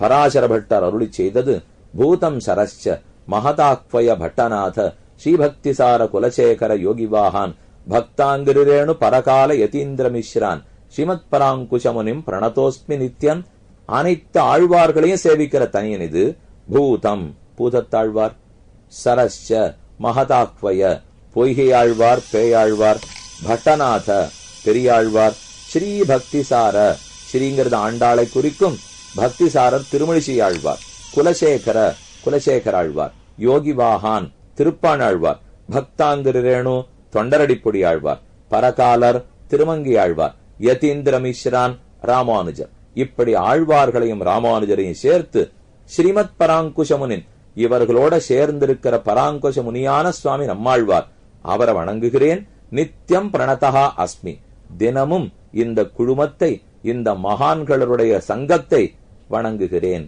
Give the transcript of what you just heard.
Parasara butter அருளி செய்தது பூதம் சரஸ்ச மகதாக்வய பட்டநாத ஸ்ரீபக்திசார குலசேகர யோகிவாகான் பக்தாங்கிரேணு பரகால யதீந்திரமிஸ்ரான் ஸ்ரீமத் பராங்குஷமுனிம் பிரணதோஸ்மி நித்யம் அனைத்து ஆழ்வார்களையும் சேவிக்கிற தனியன் இது. பூதம் பூதத்தாழ்வார். சரஸ்ச மகதாக்வய பொய்கையாழ்வார் பேயாழ்வார். பட்டநாத பெரியாழ்வார். ஸ்ரீ பக்திசார ஸ்ரீங்கிறது ஆண்டாளை குறிக்கும் பக்திசாரர் திருமழிசை ஆழ்வார் குலசேகர குலசேகர ஆழ்வார் யோகிவாகான் திருப்பாணாழ்வார் பக்தாங்கிரேணு தொண்டரடிப்பொடி ஆழ்வார் பரகாலர் திருமங்கி ஆழ்வார் யதீந்திர மிஸ்ரான் ராமானுஜர். இப்படி ஆழ்வார்களையும் ராமானுஜரையும் சேர்த்து ஸ்ரீமத் பராங்குஷமுனின் இவர்களோட சேர்ந்திருக்கிற பராங்குஷ முனியான சுவாமி நம்மாழ்வார் அவரை வணங்குகிறேன் நித்தியம் பிரணதகா அஸ்மி. தினமும் இந்த குழுமத்தை இந்த மகான்களுடைய சங்கத்தை வணங்குகிறேன்.